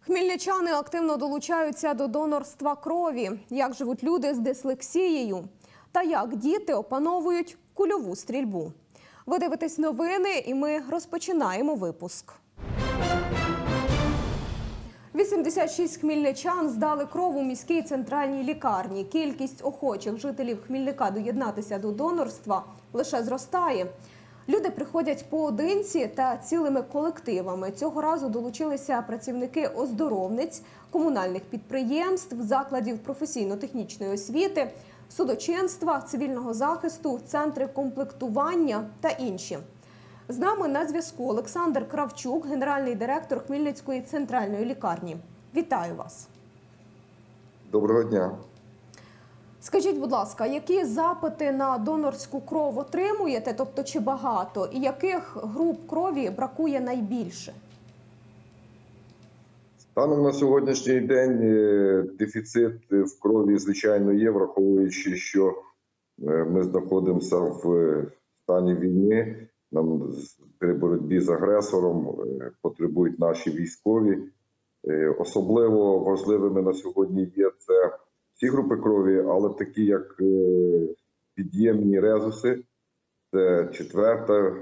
Хмельничани активно долучаються до донорства крові. Як живуть люди з дислексією? Та як діти опановують кульову стрільбу? Ви дивитесь новини, і ми розпочинаємо випуск. 86 хмельничан здали кров у міській центральній лікарні. Кількість охочих жителів Хмільника доєднатися до донорства лише зростає. Люди приходять поодинці та цілими колективами. Цього разу долучилися працівники оздоровниць, комунальних підприємств, закладів професійно-технічної освіти, судочинства, цивільного захисту, центри комплектування та інші. З нами на зв'язку Олександр Кравчук, генеральний директор Хмельницької центральної лікарні. Вітаю вас. Доброго дня. Скажіть, будь ласка, які запити на донорську кров отримуєте, тобто чи багато, і яких груп крові бракує найбільше? Станом на сьогоднішній день е, дефіцит в крові, звичайно, є, враховуючи, що е, ми знаходимося в е, стані війни. Нам при боротьбі з агресором е, потребують наші військові. Е, Особливо важливими на сьогодні є це всі групи крові, але такі як е, під'ємні резуси, це четверта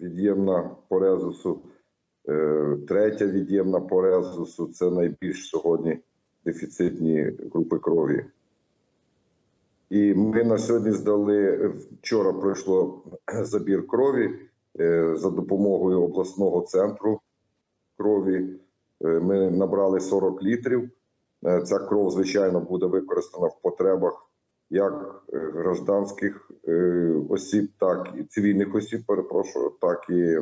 від'ємна по резусу, Е, Третя від'ємна по резусу це найбільш сьогодні дефіцитні групи крові. І ми на сьогодні здали вчора пройшло забір крові е, за допомогою обласного центру крові. Е, Ми набрали 40 літрів. Е, Ця кров, звичайно, буде використана в потребах як е, гражданських е, осіб, так і цивільних осіб, перепрошую, так і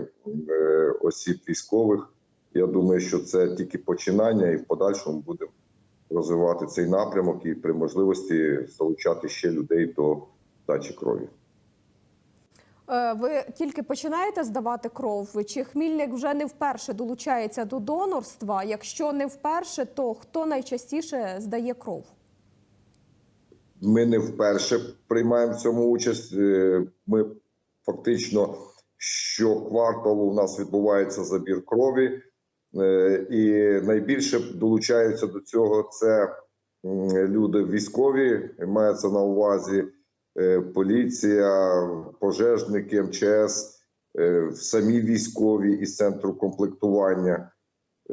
е, осіб військових. Я думаю, що це тільки починання, і в подальшому будемо розвивати цей напрямок і при можливості залучати ще людей до дачі крові. Е, Ви тільки починаєте здавати кров? Чи Хмільник вже не вперше долучається до донорства? Якщо не вперше, то хто найчастіше здає кров? Ми не вперше приймаємо в цьому участь. Е, Ми фактично щокварталу у нас відбувається забір крові, і найбільше долучаються до цього це люди військові, мається на увазі е, поліція, пожежники, МЧС, е, самі військові із центру комплектування.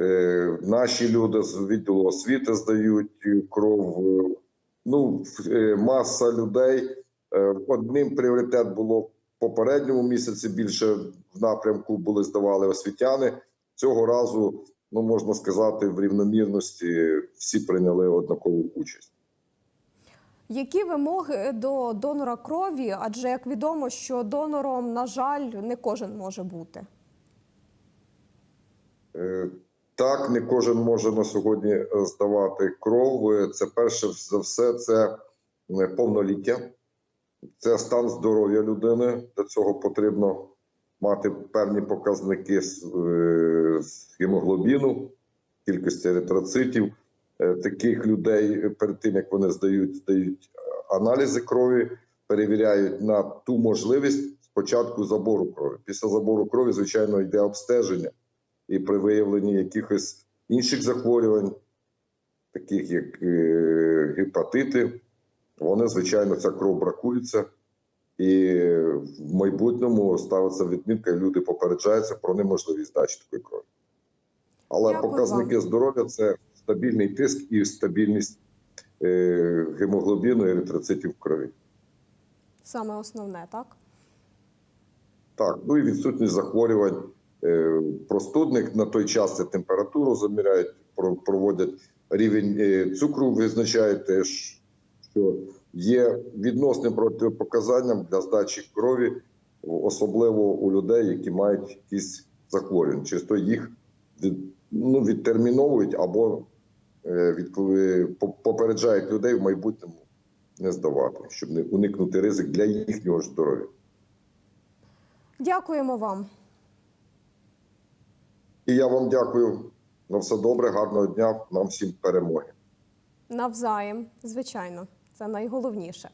Е, Наші люди з відділу освіти здають кров. Е, Ну, е, маса людей. Е, Одним пріоритет було в попередньому місяці. Більше в напрямку були здавали освітяни. Цього разу, ну можна сказати, в рівномірності всі прийняли однакову участь. Які вимоги до донора крові? Адже як відомо, що донором, на жаль, не кожен може бути. Е, Так, не кожен може на сьогодні е, здавати кров. Е, Це перше за все, це повноліття, це стан здоров'я людини. Для цього потрібно мати певні показники з, е, з гемоглобіну, кількості еритроцитів. Е, Таких людей е, перед тим як вони здають, здають аналізи крові, перевіряють на ту можливість спочатку забору крові. Після забору крові, звичайно, йде обстеження і при виявленні якихось інших захворювань, таких як гепатити, вони, звичайно, ця кров бракується. І в майбутньому ставиться відмітка, і люди попереджаються про неможливість здачі такої крові. Але Дякую показники вам. здоров'я це стабільний тиск і стабільність е, гемоглобіну і еритроцитів в крові. Саме основне, так? Так, ну і відсутність захворювань е, простудних на той час це температуру заміряють, проводять рівень е, цукру, визначають теж, що є відносним протипоказанням для здачі крові, особливо у людей, які мають якісь захворювання. Чисто їх від, ну, відтерміновують або е, від, попереджають людей в майбутньому не здавати, щоб не уникнути ризик для їхнього здоров'я. Дякуємо вам. І я вам дякую. На все добре, гарного дня, нам всім перемоги. Навзаєм, звичайно, Це найголовніше.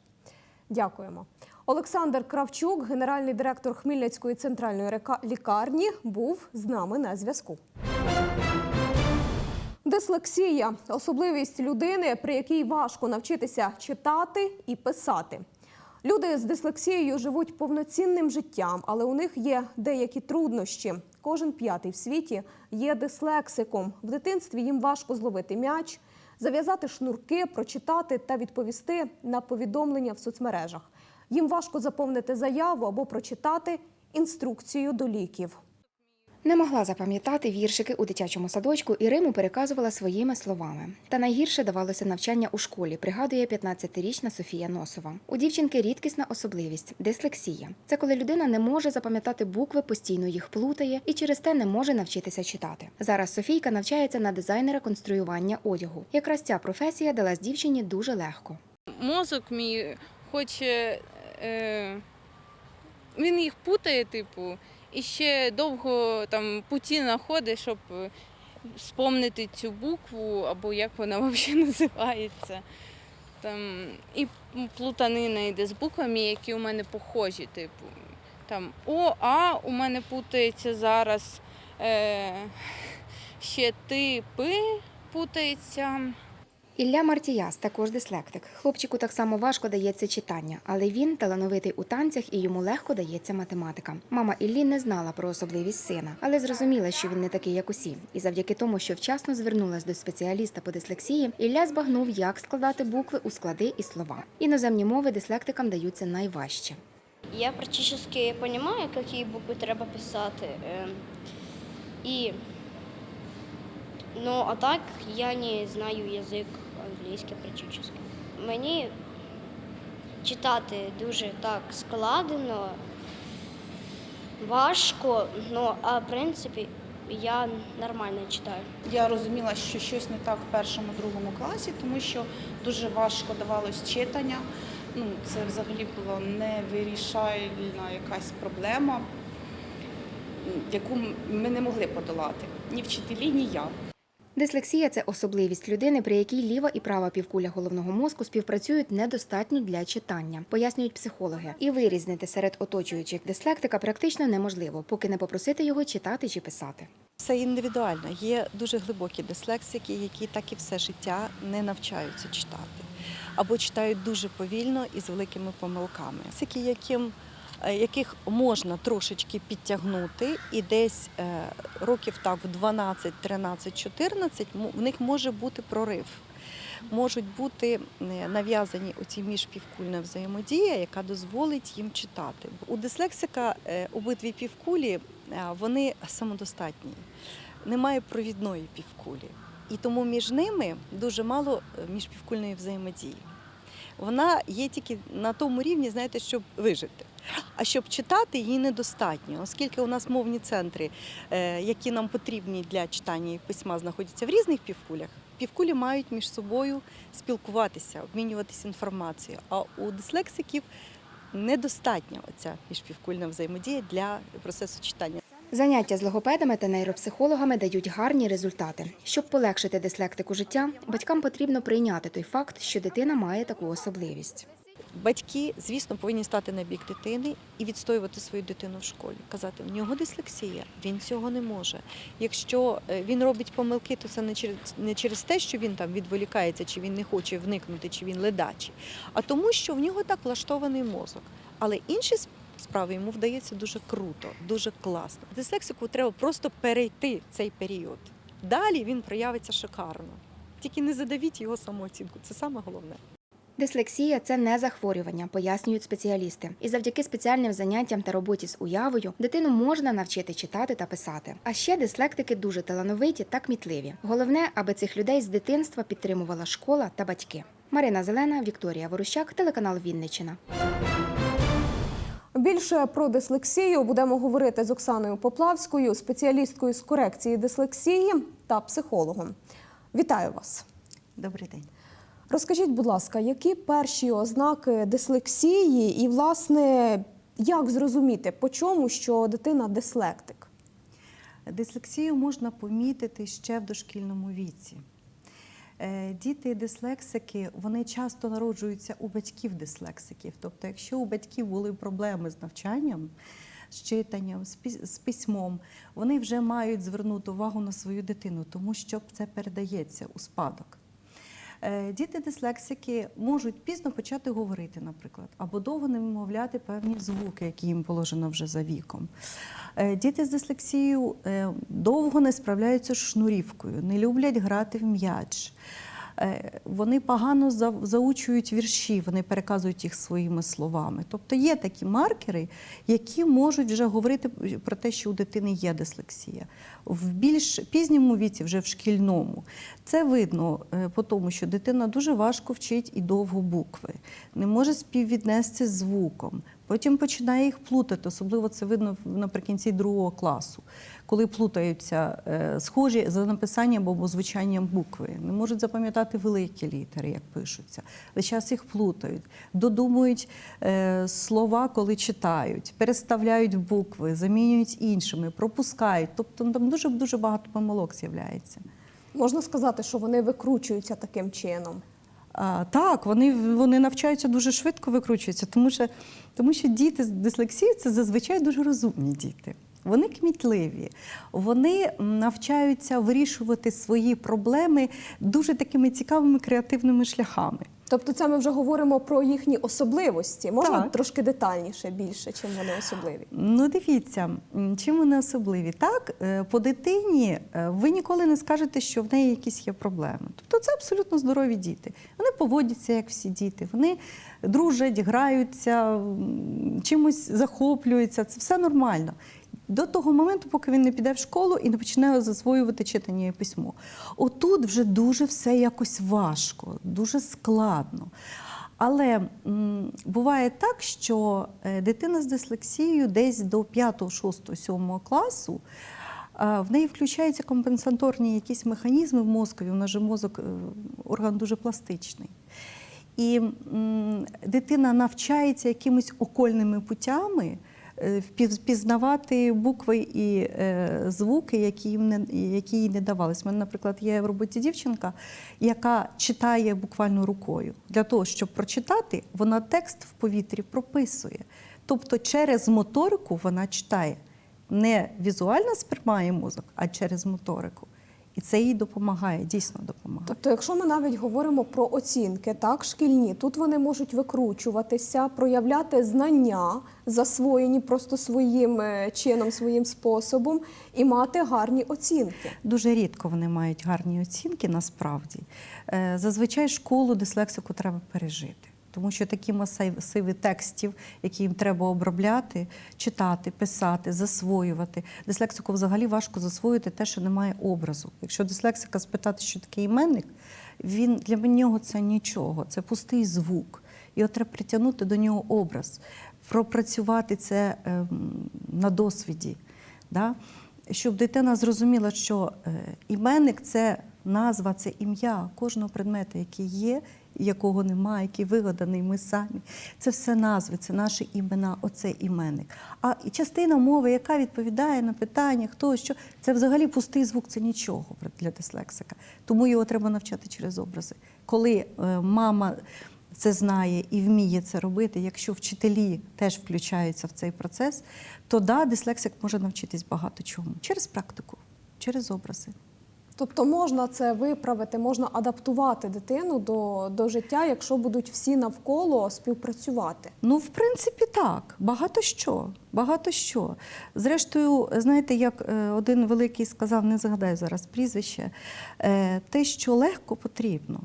Дякуємо. Олександр Кравчук, генеральний директор Хмельницької центральної лікарні, був з нами на зв'язку. Дислексія особливість людини, при якій важко навчитися читати і писати. Люди з дислексією живуть повноцінним життям, але у них є деякі труднощі. Кожен п'ятий в світі є дислексиком. В дитинстві їм важко зловити м'яч, зав'язати шнурки, прочитати та відповісти на повідомлення в соцмережах. Їм важко заповнити заяву або прочитати інструкцію до ліків. Не могла запам'ятати віршики у дитячому садочку і Риму переказувала своїми словами. Та найгірше давалося навчання у школі, пригадує 15-річна Софія Носова. У дівчинки рідкісна особливість дислексія. Це коли людина не може запам'ятати букви, постійно їх плутає і через те не може навчитися читати. Зараз Софійка навчається на дизайнера конструювання одягу. Якраз ця професія далась дівчині дуже легко. мозок мій хоче. Е, він їх путає, типу, і ще довго там путі знаходить, щоб е, спомнити цю букву, або як вона взагалі називається. Там, і плутанина йде з буквами, які у мене похожі. Типу. Там О, А у мене путається зараз. Е, ще ти, пи путається. Ілля Мартіяс також дислектик. Хлопчику так само важко дається читання, але він талановитий у танцях і йому легко дається математика. Мама Іллі не знала про особливість сина, але зрозуміла, що він не такий, як усі. І завдяки тому, що вчасно звернулась до спеціаліста по дислексії, Ілля збагнув, як складати букви у склади і слова. Іноземні мови дислектикам даються найважче. Я практически понимаю, какие буквы треба писати. е, І, ну, а так я не знаю язик англійський практично. Мені читати дуже так складно, важко, ну, а в принципі я нормально читаю. Я розуміла, що щось не так в першому другому класі, тому що дуже важко давалось читання. Ну, це взагалі була невирішальна якась проблема, яку ми не могли подолати ні вчителі, ні я. Дислексія це особливість людини, при якій ліва і права півкуля головного мозку співпрацюють недостатньо для читання, пояснюють психологи. І вирізнити серед оточуючих дислектика практично неможливо, поки не попросити його читати чи писати. Все індивідуально. Є дуже глибокі дислексики, які так і все життя не навчаються читати. Або читають дуже повільно і з великими помилками. Дислексики, яким, яких можна трошечки підтягнути, і десь е, років так в 12, 13, 14 в них може бути прорив. Можуть бути е, нав'язані оці міжпівкульна взаємодія, яка дозволить їм читати. У дислексика е, обидві півкулі е, вони самодостатні. Немає провідної півкулі. І тому між ними дуже мало е, міжпівкульної взаємодії. Вона є тільки на тому рівні, знаєте, щоб вижити. А щоб читати, її недостатньо, оскільки у нас мовні центри, е, які нам потрібні для читання і письма, знаходяться в різних півкулях. Півкулі мають між собою спілкуватися, обмінюватися інформацією. А у дислексиків недостатня оця міжпівкульна взаємодія для процесу читання. Заняття з логопедами та нейропсихологами дають гарні результати. Щоб полегшити дислектику життя, батькам потрібно прийняти той факт, що дитина має таку особливість. Батьки, звісно, повинні стати на бік дитини і відстоювати свою дитину в школі. Казати, в нього дислексія, він цього не може. Якщо е, він робить помилки, то це не через не через те, що він там відволікається, чи він не хоче вникнути, чи він ледачий, а тому, що в нього так влаштований мозок. Але інші справи йому вдається дуже круто, дуже класно. Дислексику треба просто перейти цей період. Далі він проявиться шикарно. Тільки не задавіть його самооцінку. Це саме головне. Дислексія це не захворювання, пояснюють спеціалісти. І завдяки спеціальним заняттям та роботі з уявою дитину можна навчити читати та писати. А ще дислектики дуже талановиті та кмітливі. Головне, аби цих людей з дитинства підтримувала школа та батьки. Марина Зелена, Вікторія Ворущак, телеканал Вінниччина. Більше про дислексію будемо говорити з Оксаною Поплавською, спеціалісткою з корекції дислексії та психологом. Вітаю вас! Добрий день. Розкажіть, будь ласка, які перші ознаки дислексії, і, власне, як зрозуміти, по чому, що дитина дислектик? Дислексію можна помітити ще в дошкільному віці. Е, Діти дислексики вони часто народжуються у батьків дислексиків. Тобто, якщо у батьків були проблеми з навчанням, з читанням, з з письмом, вони вже мають звернути увагу на свою дитину, тому що це передається у спадок. Е, Діти дислексики можуть пізно почати говорити, наприклад, або довго не вимовляти певні звуки, які їм положено вже за віком. Е, Діти з дислексією е, довго не справляються з шнурівкою, не люблять грати в м'яч. Е, Вони погано заучують вірші, вони переказують їх своїми словами. Тобто є такі маркери, які можуть вже говорити про те, що у дитини є дислексія. В більш пізньому віці, вже в шкільному, це видно е, по тому, що дитина дуже важко вчить і довго букви, не може співвіднести з звуком. Потім починає їх плутати, особливо це видно наприкінці другого класу, коли плутаються е, схожі за написанням або звучанням букви. Не можуть запам'ятати великі літери, як пишуться. Весь час їх плутають, додумують е, слова, коли читають, переставляють букви, замінюють іншими, пропускають. Тобто там дуже дуже багато помилок з'являється. Можна сказати, що вони викручуються таким чином. А, так, вони, вони навчаються дуже швидко викручуються, тому що, тому що діти з дислексією це зазвичай дуже розумні діти. Вони кмітливі, вони навчаються вирішувати свої проблеми дуже такими цікавими креативними шляхами. Тобто, це ми вже говоримо про їхні особливості. Можна Так. трошки детальніше більше, чим вони особливі. Ну, дивіться, чим вони особливі? Так, е, по дитині е, ви ніколи не скажете, що в неї якісь є проблеми. Тобто це абсолютно здорові діти. Вони поводяться як всі діти. Вони дружать, граються, чимось захоплюються. Це все нормально. До того моменту, поки він не піде в школу і не почне засвоювати читання і письмо. Отут вже дуже все якось важко, дуже складно. Але м, буває так, що е, дитина з дислексією десь до 5, 6, 7 класу в неї включаються компенсаторні якісь механізми в мозкові. У нас же мозок е, орган дуже пластичний. І м, дитина навчається якимись окольними путями впізнавати букви і е, звуки, які, їм не, які їй не давались. У мене, наприклад, є в роботі дівчинка, яка читає буквально рукою. Для того, щоб прочитати, вона текст в повітрі прописує. Тобто через моторику вона читає. Не візуально сприймає мозок, а через моторику. І це їй допомагає, дійсно допомагає. Тобто, якщо ми навіть говоримо про оцінки, так шкільні, тут вони можуть викручуватися, проявляти знання, засвоєні просто своїм е, чином, своїм способом, і мати гарні оцінки. Дуже рідко вони мають гарні оцінки насправді. Е, Зазвичай школу дислексику треба пережити. Тому що такі масиви текстів, які їм треба обробляти, читати, писати, засвоювати. Дислексику взагалі важко засвоїти те, що немає образу. Якщо дислексика спитати, що таке іменник, він для нього це нічого, це пустий звук. Його треба притягнути до нього образ, пропрацювати це ем, на досвіді. Да? Щоб дитина зрозуміла, що е, іменник це назва, це ім'я кожного предмета, який є, якого немає, який вигаданий ми самі. Це все назви, це наші імена, оце іменник. А частина мови, яка відповідає на питання, хто що, це взагалі пустий звук, це нічого для дислексика. Тому його треба навчати через образи. Коли е, мама це знає і вміє це робити, якщо вчителі теж включаються в цей процес, то да, дислексик може навчитись багато чому через практику, через образи. Тобто можна це виправити, можна адаптувати дитину до, до життя, якщо будуть всі навколо співпрацювати. Ну, в принципі, так. Багато що. Багато що. Зрештою, знаєте, як е, один великий сказав, не згадаю зараз прізвище, е, те, що легко потрібно,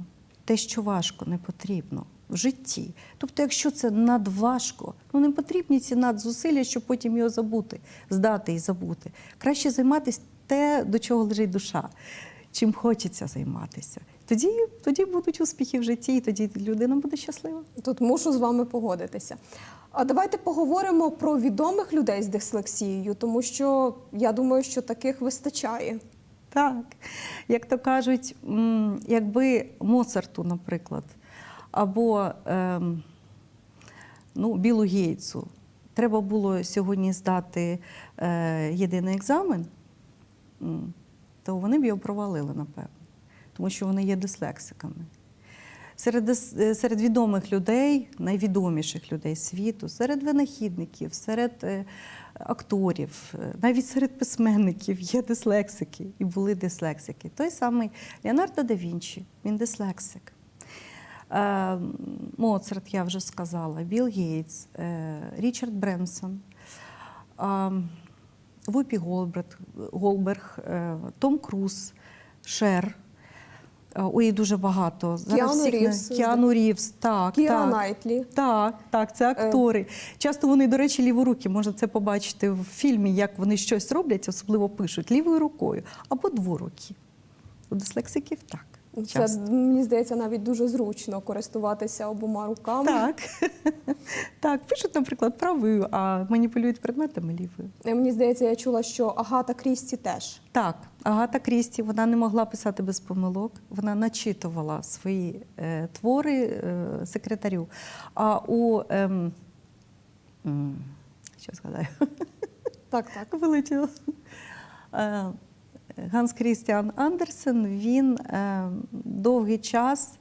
те, що важко, не потрібно. В житті. Тобто, якщо це надважко, ну не потрібні ці надзусилля, щоб потім його забути, здати і забути. Краще займатися те, до чого лежить душа, чим хочеться займатися. Тоді, тоді будуть успіхи в житті, і тоді людина буде щаслива. Тут мушу з вами погодитися. А давайте поговоримо про відомих людей з дислексією, тому що я думаю, що таких вистачає. Так, як то кажуть, якби Моцарту, наприклад, або ем, ну, Білу Гейтсу треба було сьогодні здати е, єдиний екзамен, то вони б його провалили, напевно. тому що вони є дислексиками. Серед, е, серед відомих людей, найвідоміших людей світу, серед винахідників, серед е, акторів, е, навіть серед письменників є дислексики і були дислексики. Той самий Леонардо да Вінчі, він дислексик. Моцарт, я вже сказала, Білл Гейтс, Річард Бремсон, Вупі Голберг, Голберг е, Том Круз, Шер. Е, Ой, дуже багато. Кіану всіх не- Кіану Рівз, так. Кіра так. Найтлі. Так, так, це актори. Часто вони, до речі, ліворукі. Можна це побачити в фільмі, як вони щось роблять, особливо пишуть лівою рукою або дворукі. У дислексиків так. Це мені здається навіть дуже зручно користуватися обома руками. Так. так, пишуть, наприклад, правою, а маніпулюють предметами лівою. Е, Мені здається, я чула, що Агата Крісті теж. Так, Агата Крісті вона не могла писати без помилок. Вона начитувала свої е, твори е, секретарю. А у ем, м, що згадаю? Так, так. вилетіло. Ганс Крістіан Андерсен він е, довгий час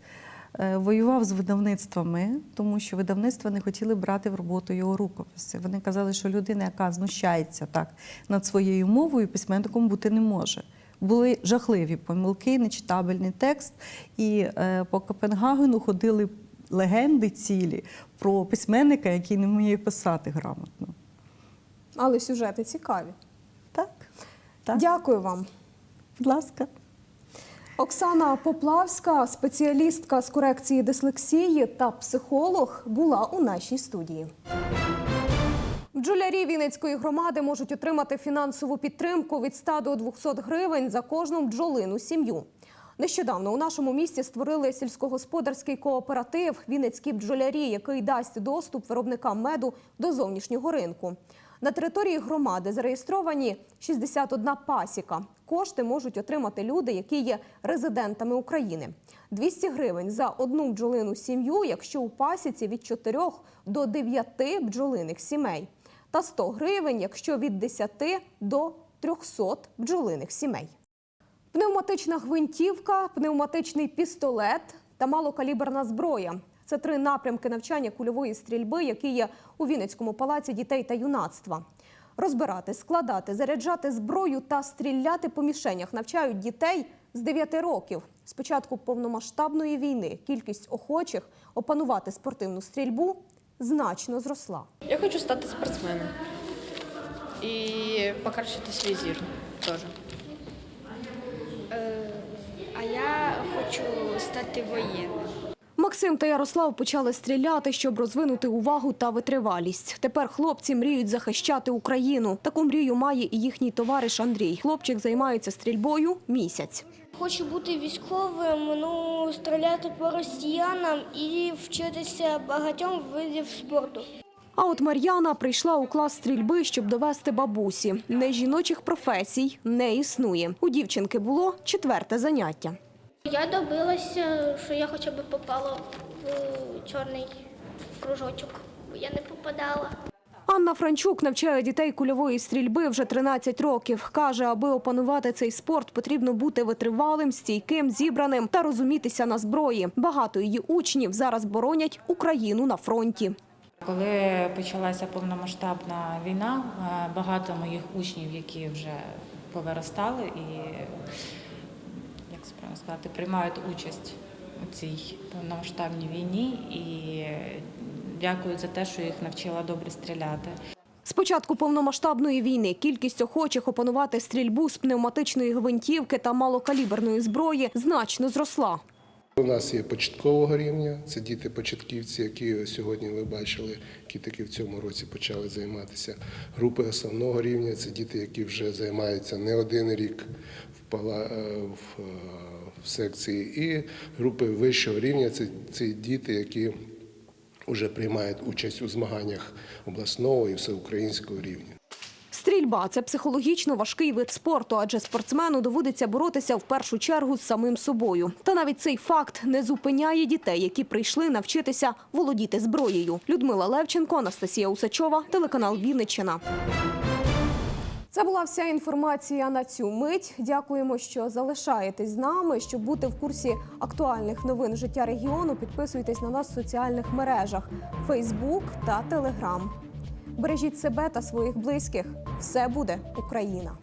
е, воював з видавництвами, тому що видавництва не хотіли брати в роботу його рукописи. Вони казали, що людина, яка знущається так над своєю мовою, письменником бути не може. Були жахливі помилки, нечитабельний текст, і е, по Копенгагену ходили легенди цілі про письменника, який не вміє писати грамотно. Але сюжети цікаві. Так, так. Дякую вам. Будь ласка. Оксана Поплавська, спеціалістка з корекції дислексії та психолог, була у нашій студії. Бджолярі Вінницької громади можуть отримати фінансову підтримку від 100 до 200 гривень за кожну бджолину сім'ю. Нещодавно у нашому місті створили сільськогосподарський кооператив Вінницькі бджолярі, який дасть доступ виробникам меду до зовнішнього ринку. На території громади зареєстровані 61 пасіка. Кошти можуть отримати люди, які є резидентами України. 200 гривень за одну бджолину сім'ю, якщо у пасіці від 4 до 9 бджолиних сімей, та 100 гривень, якщо від 10 до 300 бджолиних сімей. Пневматична гвинтівка, пневматичний пістолет та малокаліберна зброя. Це три напрямки навчання кульової стрільби, які є у Вінницькому палаці дітей та юнацтва. Розбирати, складати, заряджати зброю та стріляти по мішенях навчають дітей з 9 років. З початку повномасштабної війни кількість охочих опанувати спортивну стрільбу значно зросла. Я хочу стати спортсменом і покращити свій зір теж. А я хочу стати воєнним. Максим та Ярослав почали стріляти, щоб розвинути увагу та витривалість. Тепер хлопці мріють захищати Україну. Таку мрію має і їхній товариш Андрій. Хлопчик займається стрільбою місяць. Хочу бути військовим, ну стріляти по росіянам і вчитися багатьом видів спорту. А от Мар'яна прийшла у клас стрільби, щоб довести бабусі. Не жіночих професій не існує. У дівчинки було четверте заняття. Я добилася, що я хоча б попала в чорний кружочок, бо я не попадала. Анна Франчук навчає дітей кульової стрільби вже 13 років. Каже, аби опанувати цей спорт, потрібно бути витривалим, стійким, зібраним та розумітися на зброї. Багато її учнів зараз боронять Україну на фронті. Коли почалася повномасштабна війна, е, багато моїх учнів, які вже повиростали і, правильно сказати, приймають участь у цій повномасштабній війні і е, дякують за те, що їх навчила добре стріляти. З початку повномасштабної війни кількість охочих опанувати стрільбу з пневматичної гвинтівки та малокаліберної зброї значно зросла. У нас є початкового рівня, це діти-початківці, які сьогодні ви бачили, які таки в цьому році почали займатися. Групи основного рівня це діти, які вже займаються не один рік в, пала, е, в, секції. І групи вищого рівня це, це діти, які вже приймають участь у змаганнях обласного і всеукраїнського рівня. Стрільба це психологічно важкий вид спорту, адже спортсмену доводиться боротися в першу чергу з самим собою. Та навіть цей факт не зупиняє дітей, які прийшли навчитися володіти зброєю. Людмила Левченко, Анастасія Усачова, телеканал Вінниччина. Це була вся інформація на цю мить. Дякуємо, що залишаєтесь з нами. Щоб бути в курсі актуальних новин життя регіону, підписуйтесь на нас в соціальних мережах Facebook та Telegram. Бережіть себе та своїх близьких. Все буде Україна!